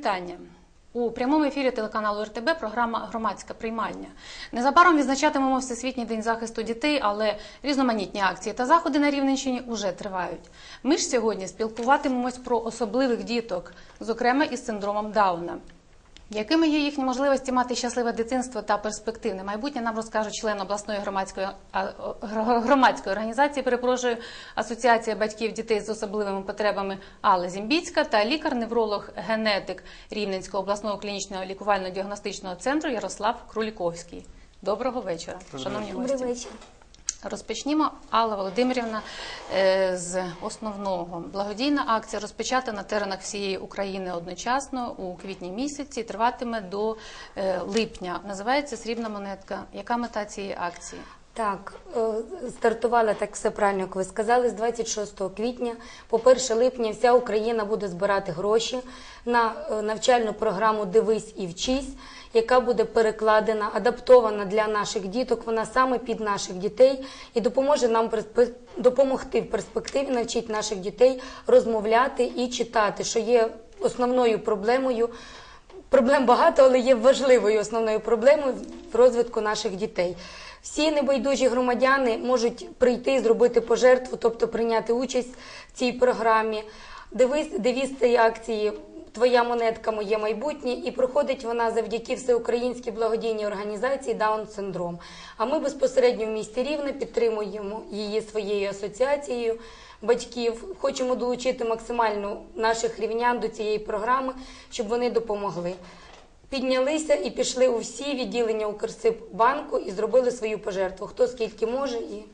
Вітання. У прямому ефірі телеканалу РТБ програма Громадська приймальня. Незабаром відзначатимемо Всесвітній день захисту дітей, але різноманітні акції та заходи на Рівненщині уже тривають. Ми ж сьогодні спілкуватимемось про особливих діток, зокрема із синдромом Дауна. Якими є їхні можливості мати щасливе дитинство та перспективне майбутнє, нам розкаже член обласної громадської громадської організації, перепрошую, Асоціація батьків дітей з особливими потребами Алла Зімбіцька та лікар-невролог, генетик Рівненського обласного клінічного лікувально-діагностичного центру Ярослав Круліковський. Доброго вечора, шановні Добрий гості. вечір. Розпочнімо, Алла Володимирівна, е, з основного. Благодійна акція розпочата на теренах всієї України одночасно у квітні місяці. Триватиме до е, липня. Називається Срібна монетка. Яка мета цієї акції? Так, е, стартувала так все правильно, як ви сказали, з 26 квітня. По 1 липня вся Україна буде збирати гроші на е, навчальну програму Дивись і вчись, яка буде перекладена, адаптована для наших діток. Вона саме під наших дітей і допоможе нам допомогти в перспективі навчити наших дітей розмовляти і читати, що є основною проблемою. Проблем багато, але є важливою основною проблемою в розвитку наших дітей. Всі небайдужі громадяни можуть прийти, зробити пожертву, тобто прийняти участь в цій програмі. Девіз, девіз цієї акції Твоя монетка, моє майбутнє, і проходить вона завдяки всеукраїнській благодійній організації Даун Синдром. А ми безпосередньо в місті Рівне підтримуємо її своєю асоціацією батьків. Хочемо долучити максимально наших рівнян до цієї програми, щоб вони допомогли. Піднялися і пішли у всі відділення Укрсиббанку і зробили свою пожертву. Хто скільки може, і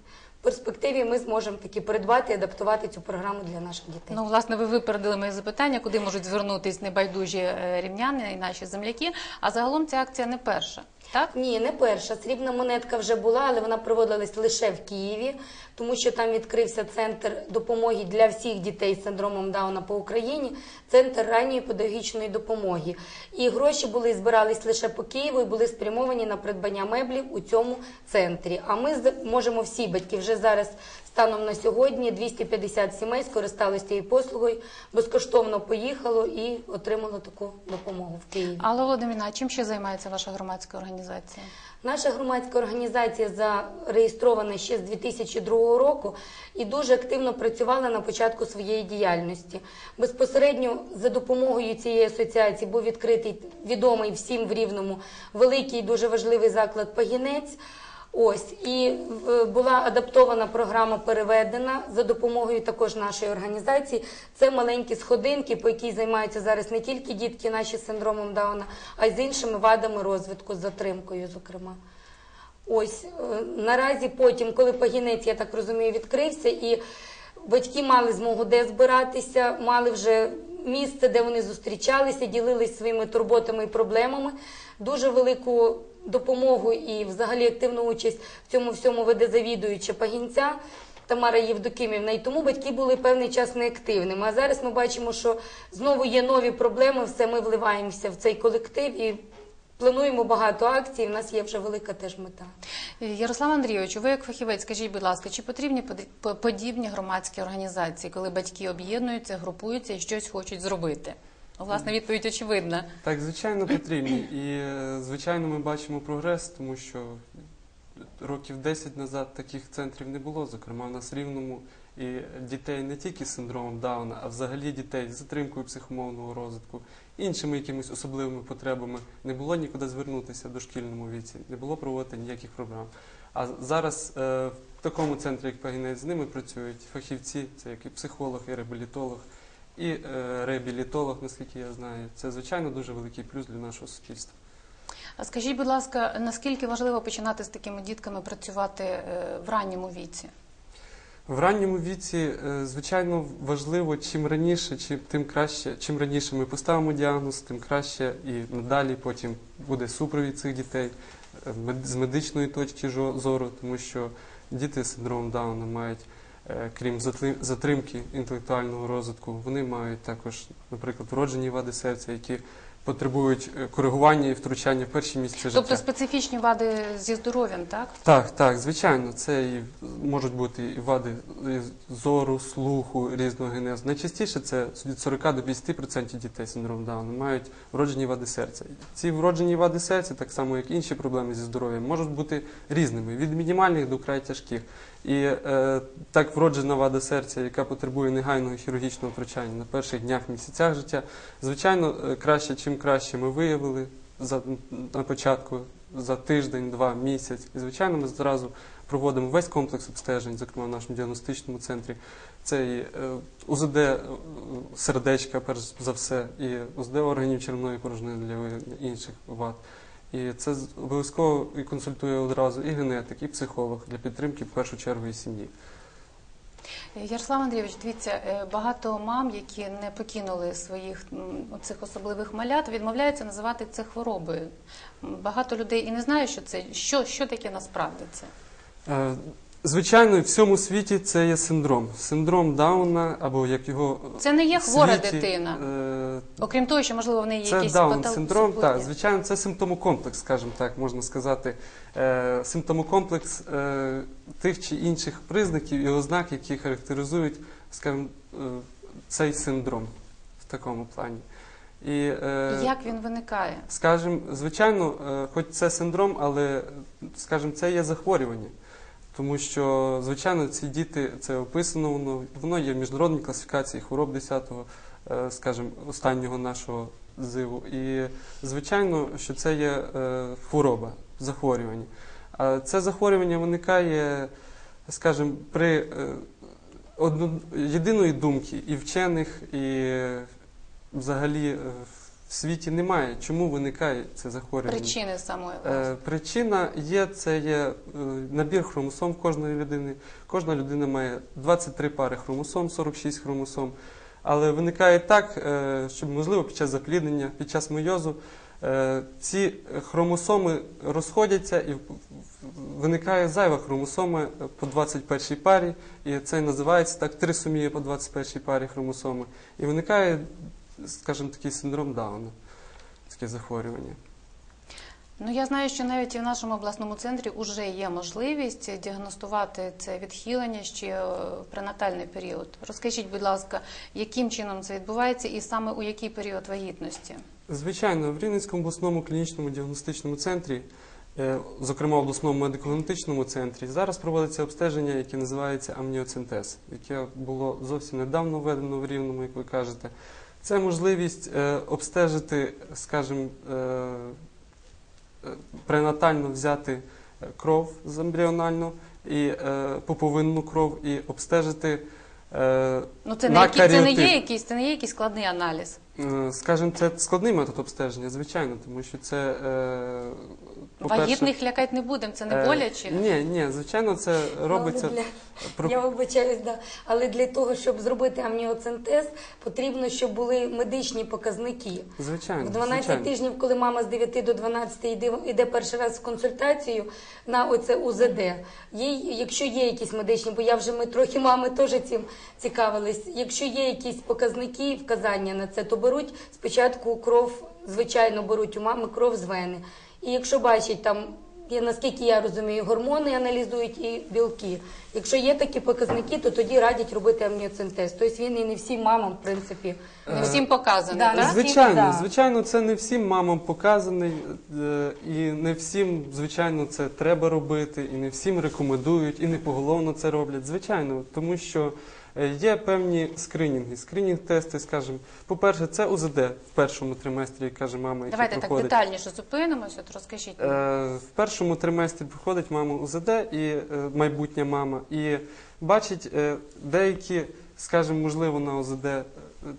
в перспективі ми зможемо таки придбати і адаптувати цю програму для наших дітей. Ну, власне, ви випередили моє запитання, куди можуть звернутись небайдужі е, рівняни і наші земляки. А загалом ця акція не перша. Так? Ні, не перша. Срібна монетка вже була, але вона проводилась лише в Києві, тому що там відкрився центр допомоги для всіх дітей з синдромом Дауна по Україні, центр ранньої педагогічної допомоги. І гроші були збирались лише по Києву і були спрямовані на придбання меблів у цьому центрі. А ми можемо всі батьки вже зараз. Станом на сьогодні 250 сімей скористалися цією послугою, безкоштовно поїхало і отримало таку допомогу в Києві. Алла Володимирівна, чим ще займається ваша громадська організація? Наша громадська організація зареєстрована ще з 2002 року і дуже активно працювала на початку своєї діяльності. Безпосередньо за допомогою цієї асоціації був відкритий відомий всім в Рівному великий дуже важливий заклад Пагінець. Ось і була адаптована програма переведена за допомогою також нашої організації. Це маленькі сходинки, по якій займаються зараз не тільки дітки наші з синдромом Дауна, а й з іншими вадами розвитку, з затримкою, зокрема. Ось е, наразі потім, коли пагінець, я так розумію, відкрився, і батьки мали змогу де збиратися, мали вже місце, де вони зустрічалися, ділились своїми турботами і проблемами. Дуже велику допомогу і взагалі активну участь в цьому всьому веде завідуюча пагінця. Тамара Євдокимівна, і тому батьки були певний час неактивними. А зараз ми бачимо, що знову є нові проблеми, все ми вливаємося в цей колектив і плануємо багато акцій. У нас є вже велика теж мета. Ярослав Андрійович, ви як фахівець, скажіть, будь ласка, чи потрібні подібні громадські організації, коли батьки об'єднуються, групуються і щось хочуть зробити? Власне, відповідь очевидна. Так, звичайно, потрібні. І, звичайно, ми бачимо прогрес, тому що років 10 назад таких центрів не було. Зокрема, в нас рівному і дітей не тільки з синдромом Дауна, а взагалі дітей з затримкою психомовного розвитку, іншими якимись особливими потребами. Не було нікуди звернутися в дошкільному віці, не було проводити ніяких програм. А зараз е, в такому центрі, як Пагінець, з ними працюють фахівці, це як і психолог, і реабілітолог, і е, реабілітолог, наскільки я знаю. Це звичайно дуже великий плюс для нашого суспільства. А скажіть, будь ласка, наскільки важливо починати з такими дітками працювати е, в ранньому віці? В ранньому віці, е, звичайно, важливо, чим раніше, чим тим краще, чим раніше ми поставимо діагноз, тим краще і надалі потім буде супровід цих дітей з медичної точки зору, тому що діти з синдромом Дауна мають, крім затли- затримки інтелектуального розвитку, вони мають також, наприклад, вроджені вади серця, які потребують е, коригування і втручання в перші місяці життя. Тобто специфічні вади зі здоров'ям, так? Так, так, звичайно, це і можуть бути і вади зору, слуху різного генезу. Найчастіше це від 40 до 50% дітей з синдромом Дауна мають вроджені вади серця. Ці вроджені вади серця, так само як інші проблеми зі здоров'ям, можуть бути різними від мінімальних до край тяжких. І е, так вроджена вада серця, яка потребує негайного хірургічного втручання на перших днях місяцях життя, звичайно, е, краще, чим краще ми виявили за, на початку за тиждень, два, місяць. І звичайно, ми зразу проводимо весь комплекс обстежень, зокрема в нашому діагностичному центрі. Це і е, УЗД е, сердечка, перш за все, і УЗД органів черевної порожнини для інших вад. І це обов'язково і консультує одразу і генетик, і психолог для підтримки в першу чергу і сім'ї. Ярослав Андрійович, дивіться, е, багато мам, які не покинули своїх цих особливих малят, відмовляються називати це хворобою. Багато людей і не знає, що це що, що таке насправді це. Е, Звичайно, в всьому світі це є синдром. Синдром Дауна, або як його Це не є в хвора світі, дитина. е, Окрім того, що можливо в неї є Це якісь даун патал- синдром, супутні. так, звичайно, це симптомокомплекс, скажімо так, можна сказати. Е, симптомокомплекс е, тих чи інших признаків і ознак, які характеризують, скажімо, е, цей синдром в такому плані. І, е, Як він виникає? Скажем, звичайно, е, хоч це синдром, але скажімо, це є захворювання. Тому що, звичайно, ці діти, це описано, воно, воно є в міжнародній класифікації хвороб 10-го, е, скажімо, останнього нашого зиву. І, звичайно, що це є е, хвороба, захворювання. А це захворювання виникає, скажімо, при е, єдиної думки і вчених, і взагалі в світі немає. Чому виникає це захворювання? Причини самої. Е, Причина є, це є е, набір хромосом кожної людини. Кожна людина має 23 пари хромосом, 46 хромосом. Але виникає так, е, що можливо під час запліднення, під час мейозу е, ці хромосоми розходяться і виникає зайва хромосома по 21 парі, і це називається так трисомія по 21 парі хромосоми. І виникає, скажімо, такий синдром Дауна, таке захворювання. Ну я знаю, що навіть і в нашому обласному центрі вже є можливість діагностувати це відхилення ще е, в пренатальний період. Розкажіть, будь ласка, яким чином це відбувається і саме у який період вагітності? Звичайно, в Рівненському обласному клінічному діагностичному центрі, е, зокрема в обласному медико-генетичному центрі, зараз проводиться обстеження, яке називається амніоцентез, яке було зовсім недавно введено в Рівному, як ви кажете. Це можливість е, обстежити, скажімо, е, е, пренатально взяти кров з ембріональну і е, пуповинну кров і обстежити. е, Ну це не на які, це не є якийсь, це не є якийсь складний аналіз. Е, Скажімо, це складний метод обстеження, звичайно, тому що це е, Вагітних лякати не будемо, це не е, боляче. Ні, ні, звичайно, це робиться. Але для, я вибачаюсь, да. але для того, щоб зробити амніоцентез, потрібно, щоб були медичні показники. Звичайно, В 12 звичайно. тижнів, коли мама з 9 до 12 йде, йде перший раз в консультацію на оце УЗД, їй, якщо є якісь медичні, бо я вже ми трохи мами теж цим цікавились. Якщо є якісь показники, вказання на це, то беруть спочатку кров, звичайно, беруть у мами кров з вени. І якщо бачать там. Я, наскільки я розумію, гормони аналізують і білки. Якщо є такі показники, то тоді радять робити амніоцентез. Тобто він і не всім мамам, в принципі, Не всім показано, Да, так? Звичайно, да. звичайно, це не всім мамам показаний, е, і не всім, звичайно, це треба робити, і не всім рекомендують, і не поголовно це роблять. Звичайно, тому що є певні скринінги, скринінг-тести, скажімо. По-перше, це УЗД в першому триместрі, каже мама, який Давайте так проходить. детальніше зупинимося, от розкажіть. Е, В першому триместрі приходить мама УЗД і е, майбутня мама, і бачить е, деякі, скажімо, можливо, на ОЗД е,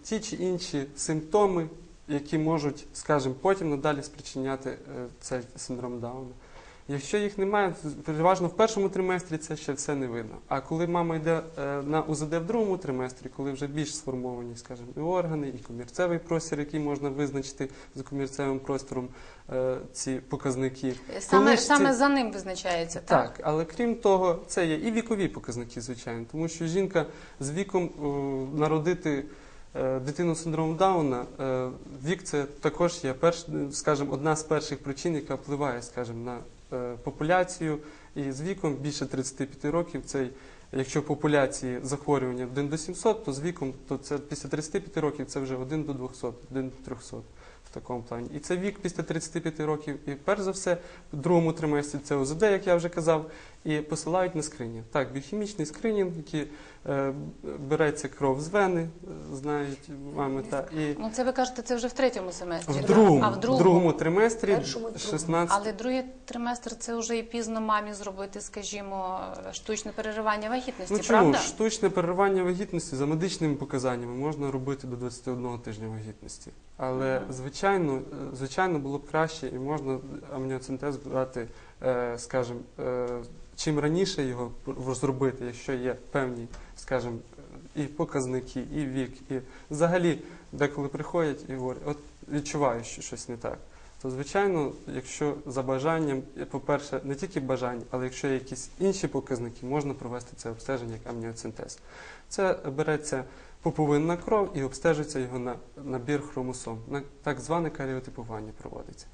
ті чи інші симптоми, які можуть, скажімо, потім надалі спричиняти е, цей синдром Дауна. Якщо їх немає, переважно в першому триместрі це ще все не видно. А коли мама йде е, на УЗД в другому триместрі, коли вже більш сформовані, скажімо, і органи, і комірцевий простір, який можна визначити за комірцевим простором е, ці показники. Саме, Коли ці- саме за ним визначається, так? так, але крім того, це є і вікові показники, звичайно, тому що жінка з віком народити е, дитину з синдромом Дауна, вік це також є перш, скажімо, одна з перших причин, яка впливає, скажімо, на популяцію. І з віком більше 35 років цей. Якщо в популяції захворювання 1 до 700, то з віком то це після 35 років це вже 1 до 200, 1 до 300 в такому плані. І це вік після 35 років. І перш за все, в другому триместрі це ОЗД, як я вже казав, і посилають на скринінг. Так, біохімічний скринінг, який е, береться кров з вени, е, знають мами, та і Ну це ви кажете, це вже в третьому семестрі. в так? другому, а в другому. другому триместрі Першому, другому. 16 Але другий триместр це вже і пізно мамі зробити, скажімо, штучне переривання вагітності, Ну чому правда? штучне переривання вагітності за медичними показаннями можна робити до 21 тижня вагітності. Але звичайно, е, звичайно було б краще і можна амніоцентез брати, е, скажімо, е, чим раніше його пр- зробити, якщо є певні, скажімо, і показники, і вік, і взагалі деколи приходять і говорять, от відчуваю, що щось не так. То звичайно, якщо за бажанням, по-перше, не тільки бажання, але якщо є якісь інші показники, можна провести це обстеження як амніоцентез. Це береться пуповинна кров і обстежується його на набір хромосом. На так зване каріотипування проводиться.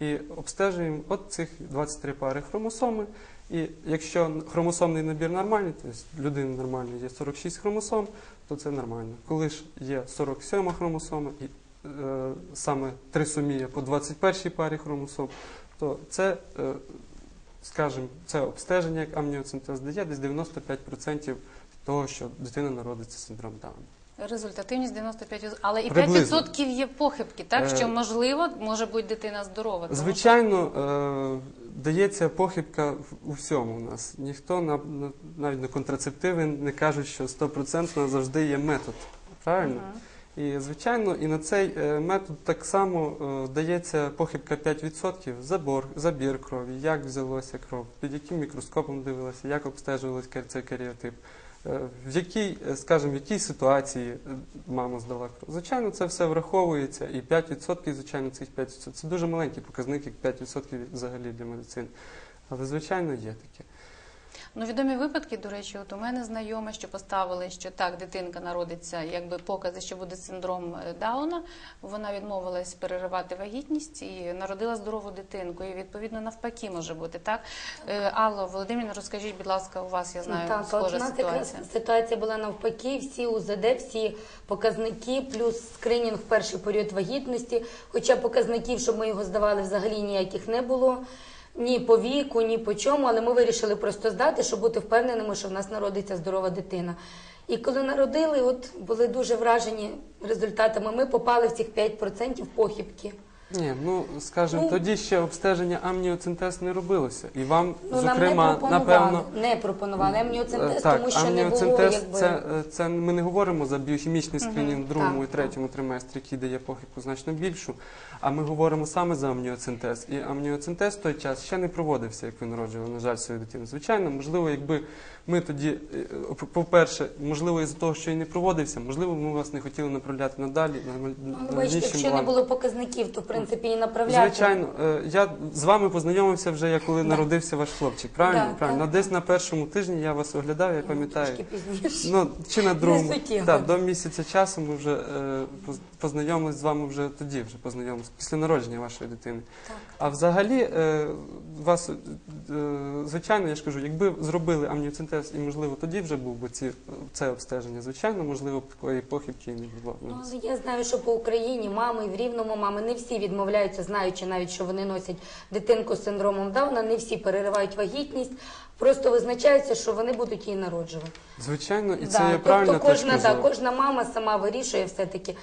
І обстежуємо от цих 23 пари хромосоми. І якщо хромосомний набір нормальний, тобто людини нормально є 46 хромосом, то це нормально. Коли ж є 47 хромосома і е, саме трисомія по 21 парі хромосом, то це, е, скажімо, це обстеження як амніоцентез дає десь 95% того, що дитина народиться з синдромом Дауна. Результативність 95%. Але і Приблизно. 5% є похибки, так? Е, Що можливо, може бути дитина здорова. тому Звичайно, е, дається похибка у всьому у нас. Ніхто на, на- навіть на контрацептиви не кажуть, що 100% завжди є метод. Правильно? І звичайно, і на цей е, метод так само е, дається похибка 5%, забор, забір крові, як взялося кров, під яким мікроскопом дивилася, як обстежувалася кар- цей каріотип, е, в якій, е, скажімо, в якій ситуації е, мама здала кров. Звичайно, це все враховується, і 5%, звичайно, цих 5%. Це дуже маленький показник, як 5% взагалі для медицини. Але, звичайно, є таке. Ну, відомі випадки, до речі, от у мене знайома, що поставили, що так, дитинка народиться, якби покази, що буде синдром е, Дауна. Вона відмовилась переривати вагітність і народила здорову дитинку. І відповідно навпаки може бути так. Е, Алло, Володимирівна, розкажіть, будь ласка, у вас я знаю так, от у схожа нас ситуація була навпаки, всі УЗД, всі показники, плюс скринінг в перший період вагітності. Хоча показників, щоб ми його здавали, взагалі ніяких не було. Ні по віку, ні по чому, але ми вирішили просто здати, щоб бути впевненими, що в нас народиться здорова дитина. І коли народили, от були дуже вражені результатами. Ми попали в цих 5% похибки. Ні, ну скажімо, Ну, тоді ще обстеження амніоцентез не робилося. І вам, Ну, нам зокрема, не пропонували, напевно, не пропонували амніоцентез, Е, так, тому що не було амніоцентез якби... це, е, це ми не говоримо за біохімічний скринінг в другому так, і третьому триместрі, який дає похибку значно більшу. А ми говоримо саме за амніоцентез. І амніоцентез в той час ще не проводився, як ви народжували, на жаль, свою дитину. Звичайно, можливо, якби ми тоді, е, по- по-перше, можливо, із-за того, що і не проводився, можливо, ми вас не хотіли направляти надалі. на- Ну, на бачите, інші якщо не було показників, то в принципі і направляти. Звичайно, Е, я з вами познайомився вже, як коли народився ваш хлопчик. Правильно? Да, Правильно. Ну, Десь на першому тижні я вас оглядав, я пам'ятаю. Пізніше. Ну, чи на другому. Так, до місяця часу ми вже е, познайомились з вами вже тоді, вже познайомились, після народження вашої дитини. Так. А взагалі, е, вас, звичайно, я ж кажу, якби зробили амніоцентез і, можливо, тоді вже був би ці, це обстеження, звичайно, можливо, такої похибки і не було. Ну, але я знаю, що по Україні мами в рівному мами не всі відмовляються, знаючи навіть, що вони носять дитинку з синдромом Дауна, не всі переривають вагітність, просто визначаються, що вони будуть її народжувати. Звичайно, і це Да, є правильна тобто кожна, точка да, зору. кожна мама сама вирішує все-таки.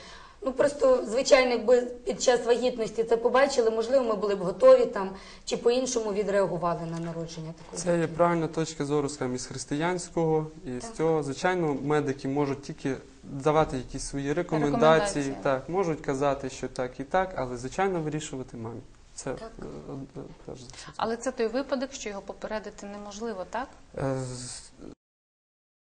Ну просто звичайно, якби під час вагітності це побачили, можливо, ми були б готові там чи по-іншому відреагували на народження такої. Це є правильна точка зору скажімо, із християнського, і з цього, звичайно, медики можуть тільки давати якісь свої рекомендації, Рекомендації. так, можуть казати, що так і так, але звичайно вирішувати мамі. Це Так. е, е, перш за все. Але це той випадок, що його попередити неможливо, так? Е, з-